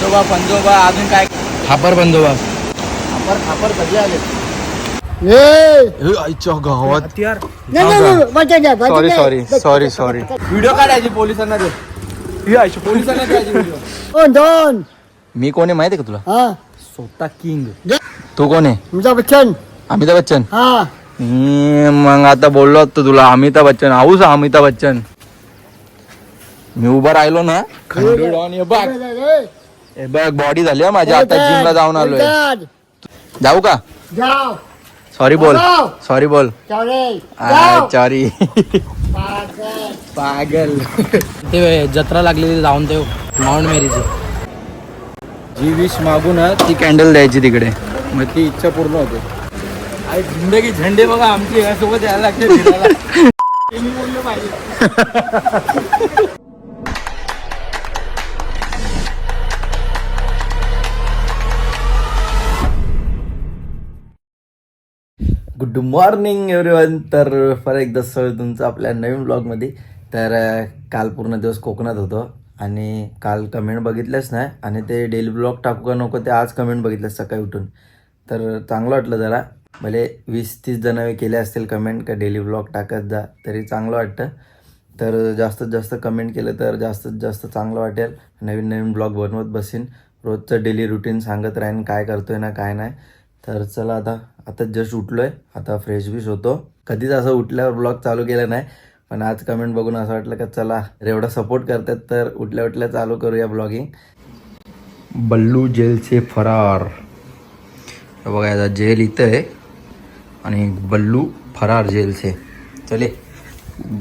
आजोबा पंजोबा अजून काय? खापर बंदोबा खापर खापर कधी आले? गावात. Sorry. Sorry sorry sorry video काढायची पोलिसांना दे. ही पोलिसांना द्यायची व्हिडिओ. दोन दोन? मी कोण आहे माहिती आहे का तुला? हा. स्वतः किंग. तू कोण आहे? तुमचा बच्चन. अमिताभ बच्चन. हा. मग आता बोललो असतो तुला अमिताभ बच्चन. आऊस अमिताभ बच्चन. मी उभा राहिलो ना. खंडूळ हे बघ बॉडी झाली हा माझी. आता जिमला जाऊन आलोय. जाऊ का? जाओ सॉरी बोल. सॉरी बोल. सॉरी पागल. पागल. ते जत्रा लागलेली जाऊन ते माउंट मेरीची. जी विश मागू ना ती कॅन्डल द्यायची तिकडे. मग ती इच्छा पूर्ण होते. अरे जिंदगी झंडे बघा आमची यासोबत यायला लागते गुड मॉर्निंग एव्हरीवन. तर परत एकदा सर तुमचं आपल्या नवीन ब्लॉगमध्ये. तर काल पूर्ण दिवस कोकणात होतो आणि काल कमेंट बघितलंच नाही. आणि ते डेली ब्लॉग टाकू का नको ते आज कमेंट बघितलं सकाळी उठून. तर चांगलं वाटलं जरा. भले वीस तीस जणवे केले असतील कमेंट का डेली ब्लॉग टाकत जा तरी चांगलं वाटतं. तर जास्तीत जास्त कमेंट केलं तर जास्तीत जास्त चांगलं वाटेल. नवीन नवीन ब्लॉग बनवत बसीन. रोजचं डेली रुटीन सांगत राहीन काय करतोय ना काय नाही. तर चला आता आता जस्ट उठलो आहे आता फ्रेश बिश होतो. कधीच असं उठल्यावर ब्लॉग चालू केला नाही पण आज कमेंट बघून असं वाटलं का चला एवढा सपोर्ट करतात तर उठल्या उठल्या चालू करूया ब्लॉगिंग बल्लू जेलचे फरार. बघा आता जेल इथं आहे आणि बल्लू फरार जेलचे चले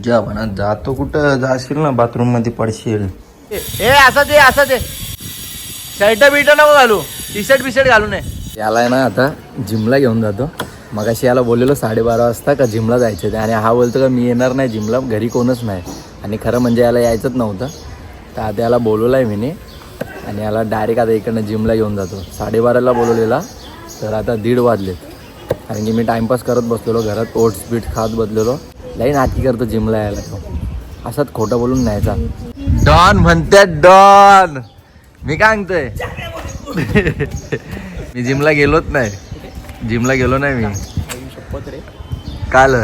जा म्हणा जातो कुठं? जाशील ना बाथरूममध्ये पडशील. ए असं ते असं ते शर्ट बिर्ट नको घालू. टी शर्ट बिशर्ट घालू नये. याला आहे ना आता जिमला घेऊन जातो. मगाशी याला बोललेलो साडेबारा वाजता का जिमला जायचं ते आणि हा बोलतो का मी येणार नाही जिमला घरी कोणच नाही. आणि खरं म्हणजे याला यायचंच नव्हतं. तर आता याला बोलवलं आहे मीने. आणि याला डायरेक्ट आता इकडनं जिमला घेऊन जातो. साडेबाराला बोलवलेला. तर आता दीड वाजलेत. कारण की मी टाईमपास करत बसलेलो घरात. ओट्स बीट खात बसलेलो. लई नाटकी करतो जिमला यायला तो. असाच खोटं बोलून न्यायचा. डॉन म्हणतात डॉन. मी काय सांगतोय मी जिमला गेलोच नाही. जिमला गेलो नाही मी. शपथ रे काल.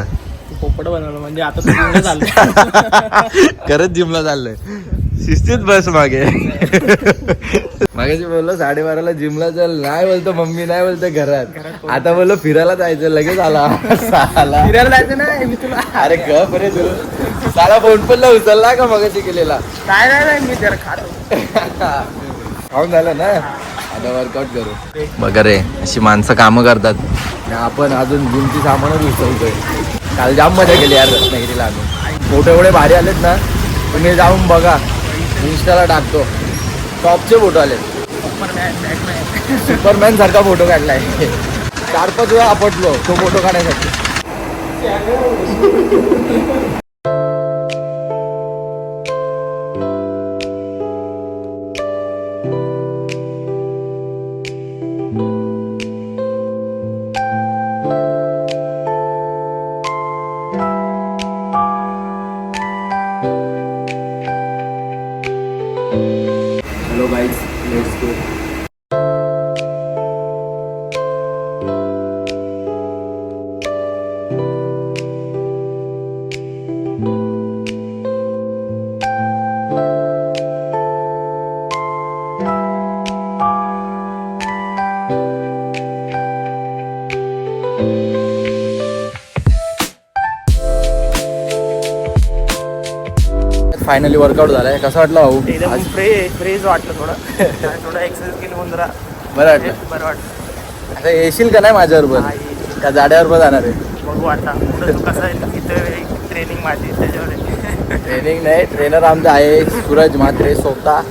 पोपट बनवलं म्हणजे आता झालं खरंच जिमला चाललंय. शिस्तीत बस मागे. मागे बोललो साडेबाराला जिमला चल. नाही बोलतो मम्मी नाही बोलतो घरात. आता बोललो फिरायला जायचं लगेच आला. साला. फिरायला जायचं नाही मी तुला अरे गप रे तू. साला फोन पण उचलला का मगाशी केलेला? काय नाही नाही मी जरा खातो. खाऊन झालं ना? आता वर्कआउट करू. बघा रे अशी माणसं कामं करतात. आपण अजून जिमची सामानच उचलतोय काल जाम मजा केली यार रत्नागिरीला आम्ही. फोटो एवढे भारी आलेत ना तुम्ही जाऊन बघा. इंस्टाला टाकतो. टॉपचे फोटो आलेत. सुपरमॅन सारखा फोटो काढलाय. चार पाच वेळा आपटलो तो फोटो काढण्यासाठी. फायनली वर्कआउट झालाय कसं वाटलं भाऊ? एकदम फ्रेश फ्रेश वाटलं थोडं. थोडं एक्सरसाइज केली म्हणून जरा बरं वाटलं. बरं वाटलं. आता येशील का नाही माझ्याबरोबर. का जाड्यावर पण जाणार आहे? बघू आता. कसं आहे इथं ट्रेनिंग माझी त्याच्यावर. ट्रेनिंग नाही ट्रेनर आमचा आहे सूरज म्हात्रे स्वतः.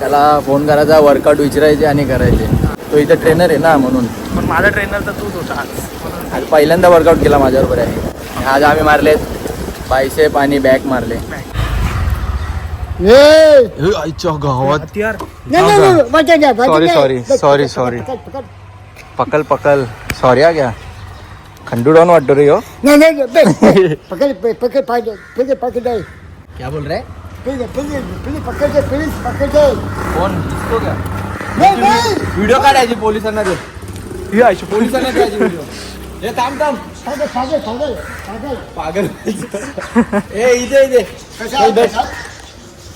त्याला फोन करायचा वर्कआउट विचारायचे आणि करायचे. तो इथं ट्रेनर आहे ना म्हणून. पण माझा ट्रेनर तर तूच होता आज. आज पहिल्यांदा वर्कआउट केला माझ्याबरोबर आहे. आज आम्ही मारलेत. बायसेप आणि बॅक मारले. गावात. पकड, sorry. पकड, पकड. पकल पकल. सॉरी आ गया खंडू डाऊन वाटतो रे हो? नाही नाही नाही, बे, पकड पकड पकड पकड दे क्या बोल रहे? प्लीज़ प्लीज़ प्लीज़ पकड दे प्लीज़ पकड दे। कौन? किसको क्या? नाही, नाही. व्हिडिओ काढायची पोलिसांना दे ही अशी पोलिसांना द्यायची व्हिडिओ हे थांब थांब सागर, सागर, सागर, सागर. पागल ए कसा आहे, कसा?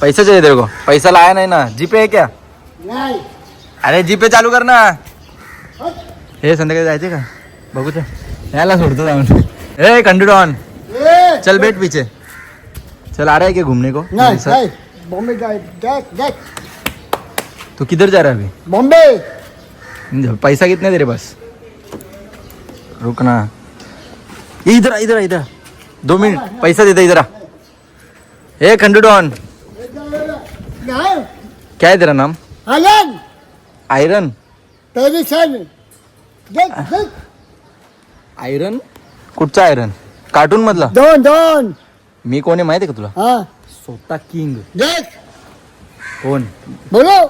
पैसा। चाहिए तेरे को। पैसा लाया नहीं ना। जीपे है क्या? नाही। अरे जीपे चालू करना. हे संध्याकाळी जायचे का बघू तर याला सोडतो जाऊन ए ए, चल बैठ पीछे। चल आ रहा है क्या घूमने को? नाही बॉम्बे देख किधर जा रहा है अभी? बॉम्बे। पैसा कितने तेरे पास? रुकना। ये इधर इधर इधर दो मिनट पैसा देता इधर ए नाही क्या है तेरा नाम? Alan iron. देख देख। आयरन? कुठचा आयरन? कार्टून मधला? दोन दोन. मी कोण आहे माहिती आहे का तुला? हा. स्वतः किंग. देख कोण? बोलो.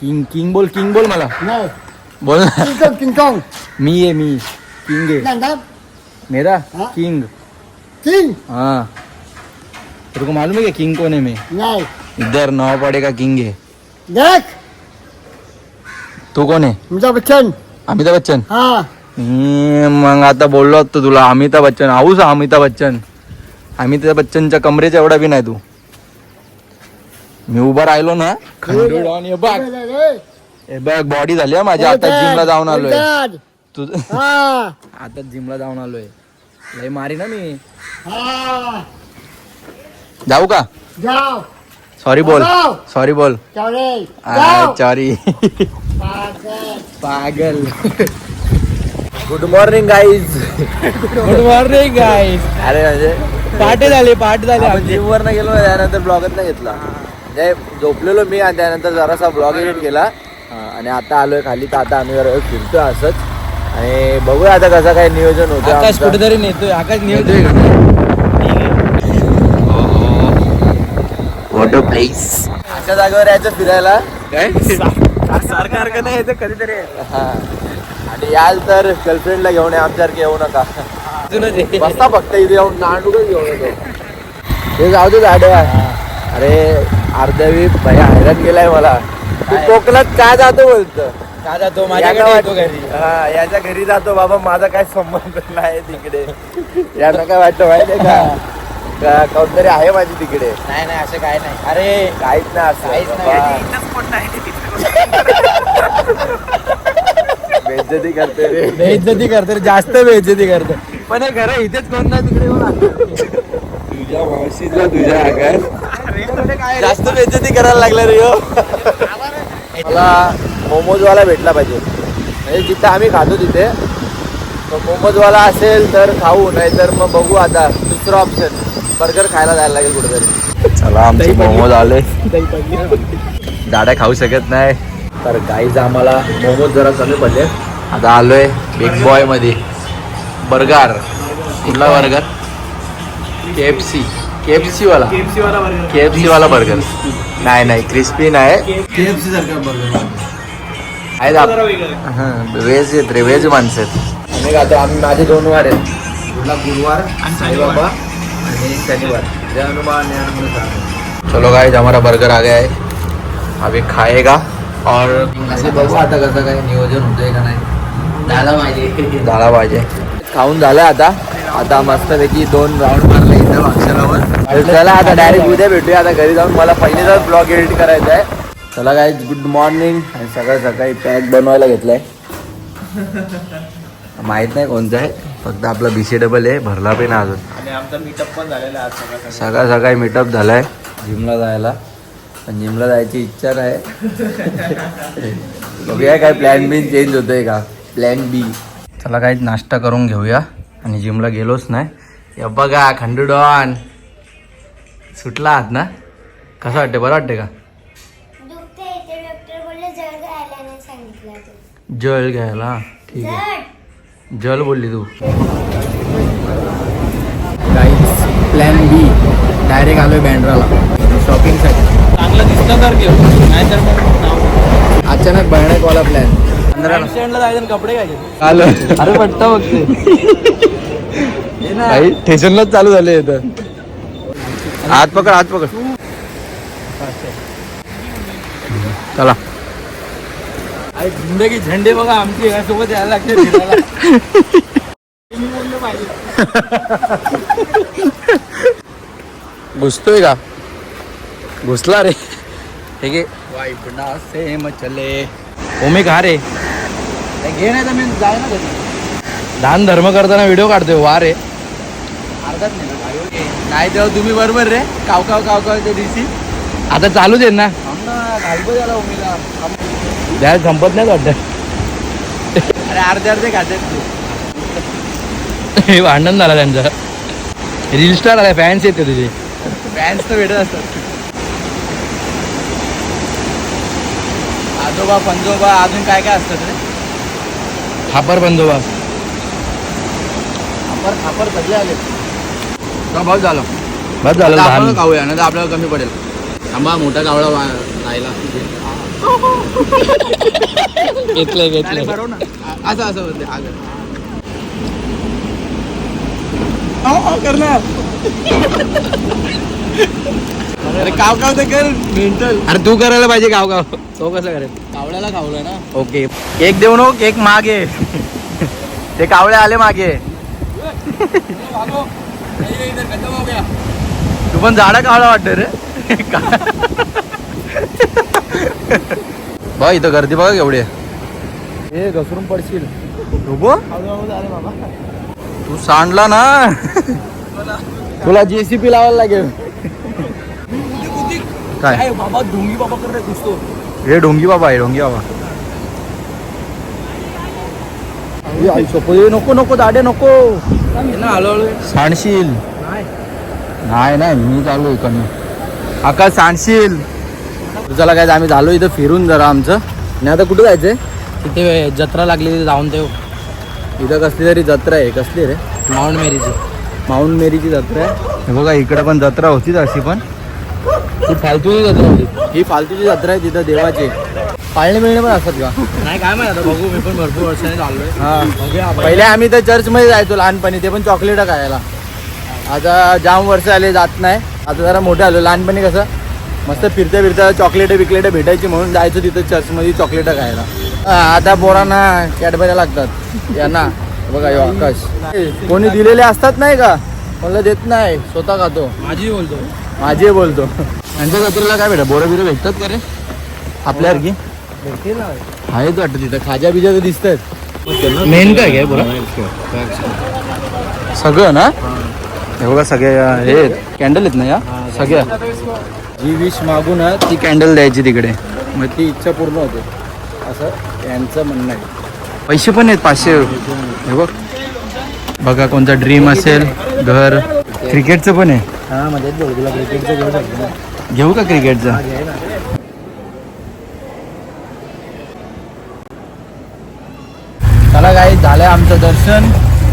किंग किंग बोल किंग बोल मला. नाही बोल ना. किंग मी आहे मी. किंग आहे. मेरा? हाँ? किंग. किंग हाँ. को मालूम है क्या किंग कौन है मैं? नाही इधर नवापाडे का किंग है देख तू कोण आहे? अमिताभ बच्चन. अमिताभ बच्चन? हा. हम्म, मग आता बोललो होतो तुला अमिताभ बच्चन. आऊस अमिताभ बच्चन. अमिताभ बच्चनच्या कमरेच्या एवढा बी नाही तू. मी उभा राहिलो ना. खंडूळ हे बघ. हे बघ बॉडी झाली हा माझी. आता जिमला जाऊन आलोय. तू हा. आता जिमला जाऊन आलोय. लय मारी ना मी. हा. जाऊ का? जाओ सॉरी बोल. सॉरी बोल. सॉरी पागल. Good morning guys good morning guys अरे म्हणजे पहाटे झाले पहाटे झाले जिम वर गेलो त्यानंतर ब्लॉगच नाही घेतला. म्हणजे झोपलेलो मी आणि त्यानंतर जरासा ब्लॉग एडिट केला. आणि आता आलोय खाली. तर आता आम्ही जरा फिरतोय असंच. आणि बघूया आता कसं काय नियोजन होतं आकाश. कुठेतरी नेतोय. आकाश नेतोय वॉटर प्लेस अशा जागेवर यायचं फिरायला. काय? सारखं सारखं नाही येतं कधीतरी. हा. आणि याल तर गर्लफ्रेंडला घेऊन या आमच्यासारखे येऊ नका. बसता फक्त इथे येऊन नांडूकच घेऊन येतो. ते जाऊ दे झाड्या अरे अर्धवी भया हैराण केलाय मला. तू कोकणात का जातो बोलतो? का जातो? हा, याच्या घरी जातो बाबा माझा काय संबंध नाही तिकडे. यांना काय वाटतं माहितीये का? कोणतरी आहे माझी तिकडे? नाही नाही असं काय नाही. अरे काहीच नाही असं. काहीच बाबा. बेइज्जती करते रे. बेइज्जती करते रे, जास्त बेइज्जती करते. पण हे खरं इथेच कोण नाही तिकडे? तुझ्या मावशीला तुझ्या आकार काय जास्त बेइज्जती करायला लागला रे. मला मोमोजवाला भेटला पाहिजे. म्हणजे जिथं आम्ही खातो तिथे. तो मोमोजवाला असेल तर खाऊ नाही तर मग बघू आता. दुसरं ऑप्शन बर्गर खायला जायला लागेल कुठेतरी. चला आमचे मोमोज आले. दही पडली. दाड्या खाऊ शकत नाही. तर गाईज आम्हाला मोमोज जरा कमी पडले आता आलोय बिग बॉयमध्ये बर्गर कुठला burger K F C K F C वाला? KFC वाला burger. के एफ सी वाला बर्गर नाही नाही क्रिस्पी नाही. KFC सारखा आहे. हां, व्हेज आहेत रे व्हेज माणसं आहेत. आम्ही खातो आम्ही माझे दोन वार आहेत. कुठला गुरुवार आणि साईबाबा आणि शनिवार. जय हनुमान चलो गाइस हमारा बर्गर आ गया है अभी खाएगा. और असे बघू आता कसं काय नियोजन होतंय का नाही? झाला पाहिजे. झाला पाहिजे. खाऊन झालं आता. आता मस्तपैकी दोन राऊंड मारले इथं अक्षरावर. चला आता डायरेक्ट उद्या भेटूया. आता घरी जाऊन मला पहिलेच ब्लॉग एडिट करायचा आहे. चला काय गुड मॉर्निंग आणि सकाळ सकाळी पॅक बनवायला घेतलाय. माहीत नाही कोणतं आहे. फक्त आपला बी सी डबल आहे. भरला पण अजून. आणि आमचा मीटअप पण झालेला आहे आज सकाळ सकाळ. सकाळी मीटअप झालाय. जिमला जायला. जिमला जायची इच्छा नाही. बघूया काय प्लॅन बी चेंज होतोय का? प्लॅन बी चला काही नाश्ता करून घेऊया. आणि जिमला गेलोच नाही. या बघा खंडूडॉन सुटला आहात ना? कसं वाटते बरं वाटते का? जळ घ्यायला ठीक आहे. जळ. जल बोलली तू. प्लॅन बी डायरेक्ट आलोय बँड्राला शॉपिंगसाठी चांगलं दिसतं तर घेऊ. नाहीतर मग अचानक भयानकवाला प्लॅन स्टँडला जायचं आणि कपडे घ्यायचे. आलं. अरे पट्टा बघते. स्टेशनलाच चालू झाले इथं. हात पकड हात पकड. चला. जिंदगी झंडे बघा आमची यासोबत यायला लागते पाहिजे घुसतोय का? घुसला रे. हे घे. वाईपणा से मचले. ओमे खा रे. घे नाही तर मी जाय ना घरी. दान धर्म करताना व्हिडिओ काढतोय वा रे. अर्धाच नाही तेव्हा तुम्ही बरोबर रे. काव काव काव काव त्या दिवशी आता चालूच आहे ना. घालबो झाला द्या संपत नाही वाटतं. अरे अर्धे अर्धे खातात तू. हे भांडण झालं त्यांचं. रील स्टार आलाय फॅन्स येते तुझे. फॅन्स तर भेटत असतात. आजोबा पंजोबा अजून काय काय असतात रे खापर बंदोबस्त खापर खापर कधी आले भाऊ झालं. बस झालं आता आपण लहान खाऊया नाही तर आपल्याला कमी पडेल. थांबा मोठा कावळा वा- राहिला. घेतलंय घेतलंय. बरोबर ना. आ- असं असं होते आग हो, करणार. अरे काव काव तर कर मेंटल अरे तू करायला पाहिजे गाव गाव तो कसं करेल? कावळ्याला खावलं ना. ओके. केक देऊ नको केक मागे. ते कावळे आले मागे. तू पण झाडा कावळा वाटत रे. बघ इथं गर्दी बघा केवढी आहे. हे घसरून पडशील. तू सांडला ना. तुला जेसीपी लावायला लागेल. काय? काय बाबा ढोंगी बाबा कर रे दिसतो हे ढोंगी बाबा आहे ढोंगी बाबा. ए, आई सोपं ए, नको नको दाडे नको. ना हळूहळू. सांडशील. नाही. नाही नाही मी चालू आहे कमी आकाश सांडशील. चला काय आम्ही झालो इथं फिरून जरा आमचं. आणि आता कुठं जायचंय? तिथे जत्रा लागली तिथे जाऊन ते इथं कसली तरी जत्रा आहे कसली रे? माउंट मेरीची. माउंट मेरीची जत्रा आहे. हे बघा इकडे पण जत्रा होतीच अशी पण. ती फालतू जत्रा होती. ही फालतूची जत्रा आहे तिथं देवाची. पाळणे मिळणे पण असतात का? नाही काय माहिती आता बघू मी पण भरपूर वर्षाने चाललोय. हा. पहिले आम्ही तर चर्चमध्ये जायचो लहानपणी ते पण चॉकलेट खायला. आता जाम वर्ष आले जात नाही. आता जरा मोठे आलो लहानपणी कसं मस्त फिरता फिरता चॉकलेट बिकलेट भेटायची म्हणून जायचो तिथं चर्चमध्ये चॉकलेट खायला. हा, आता पोरांना कॅडबऱ्या लागतात. यांना. बघा यो आकाश. कोणी दिलेले असतात नाही का? मला देत नाही स्वतः खातो. माझी बोलतो. माझे बोलतो. यांच्या जत्रेला काय भेटा बोरं बिरं भेटतात का रे? आपल्यासारखी भेटतील ना आहेत वाटतं तिथं. खाजा बिजा तर दिसत आहेत मेन काय घे बरं? सगळं ना? हे बघा सगळे अं, हे आहेत. कॅन्डल आहेत ना या? सगळ्या. जी विश मागू ना ती कॅन्डल द्यायची तिकडे. मग ती इच्छा पूर्ण होते. असं यांचं म्हणणं आहे. पैसे पण आहेत पाचशे. हे बघ. बघा कोणता ड्रीम असेल. घर. क्रिकेटचं पण आहे. हा म्हणजे बोल तुला क्रिकेटचं ना घेऊ का क्रिकेटचं? चला काय झालंय आमचं दर्शन.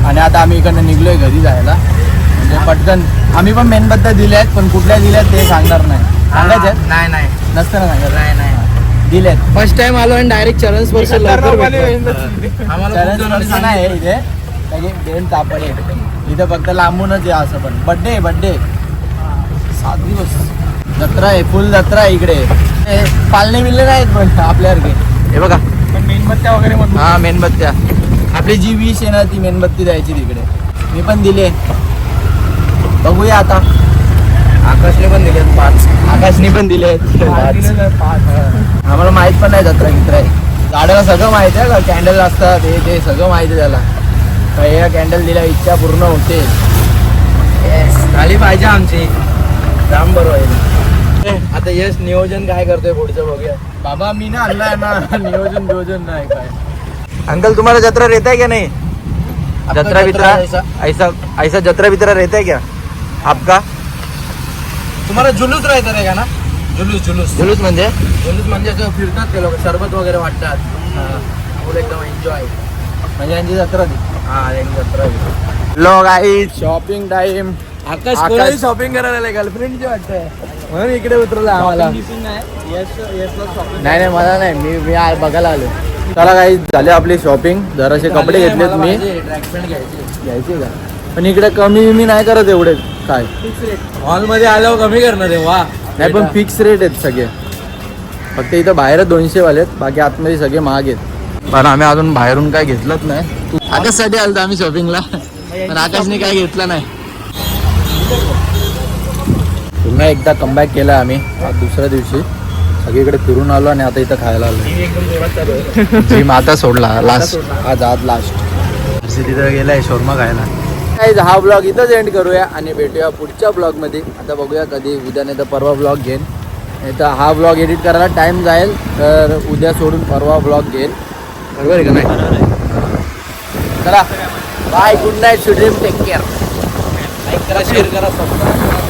आणि आता आम्ही इकडनं निघलोय घरी जायला. म्हणजे पटकन आम्ही पण मेणबत्त्या दिल्या आहेत पण कुठल्या दिल्यात ते सांगणार नाही. सांगायचे? नाही नाही. नसतं ना सांगायचं? नाही नाही. दिलेत. फर्स्ट टाइम आलो आणि डायरेक्ट चरण स्पर्श चरण आहे इथे. लगे बेन तापड आहे. इथं फक्त लांबूनच आहे असं पण. बड्डे बड्डे सात दिवस. जत्रा आहे फुल जत्रा आहे इकडे. पालणे बिल्ले नाहीत पण आपल्यासारखे. हे बघा. पण मेणबत्त्या वगैरे हा मेणबत्त्या. आपली जी विष आहे ना ती मेणबत्ती द्यायची तिकडे. मी पण दिले बघूया आता. आकाशने पण दिले पाच. आकाशने पण दिले आम्हाला माहीत पण नाही जत्रा मित्र आहे. झाडाला सगळं माहीत आहे का? कॅन्डल असतात हे ते सगळं माहिती आहे त्याला. काय या कॅन्डल दिल्या इच्छा पूर्ण होते. झाली पाहिजे आमची. राम बरोबर आता यश नियोजन काय करतोय पुढचं बघूया. बाबा मी ना आणलाय ना. नियोजन नियोजन नाही काय. अंकल तुम्हाला जत्रा रहता है क्या नहीं? जत्रा बित्रा? जत्रा ऐसा ऐसा जत्रा बित्रा रहता है क्या? आपका? तुम्हाला जुलूस राहतं रे का ना? जुलूस जुलूस. जुलूस म्हणजे? जुलूस म्हणजे असं फिरतात ते लोक सरबत वगैरे वाटतात. फुल एकदम एन्जॉय म्हणजे यांची जत्रा ती. हा एक जत्रा लोक आई शॉपिंग टाइम आकाश कोणाची शॉपिंग करायला गर्लफ्रेंडची वाटतंय. म्हणून इकडे उतरलं आम्हाला. नाही नाही मला नाही मी मी आ- बघायला आलो चला काही झाले आपली शॉपिंग जराशे कपडे घेतलेत मी. घ्यायची. घ्यायचे का? पण इकडे कमी मी नाही करत एवढे काय? हॉलमध्ये आल्यावर कमी करणार आहे वा. नाही पण फिक्स रेट आहेत सगळे. फक्त इथं बाहेर दोनशे वाले आहेत बाकी आतमध्ये सगळे महाग आहेत. पण आम्ही अजून बाहेरून काय घेतलंच नाही. आकाशसाठी आलो आम्ही शॉपिंगला पण आकाशने काय घेतलं नाही. पुन्हा एकदा कमबॅक केला आम्ही. आज दुसऱ्या दिवशी. सगळीकडे फिरून आलो आणि आता इथं खायला आलो. जिम आता सोडला. लास्ट आज आज लास्ट तिथं गेलाय शोरमा खायला. हा ब्लॉग इथंच एंड करूया आणि भेटूया पुढच्या ब्लॉगमध्ये आता बघूया कधी उद्या नाही तर परवा ब्लॉग घेईन. नाही तर हा ब्लॉग एडिट करायला टाइम जाईल तर उद्या सोडून परवा ब्लॉग घेईन. बरोबर आहे का नाही? चला. Bye good night take care like करा शेअर करा सबस्क्राईब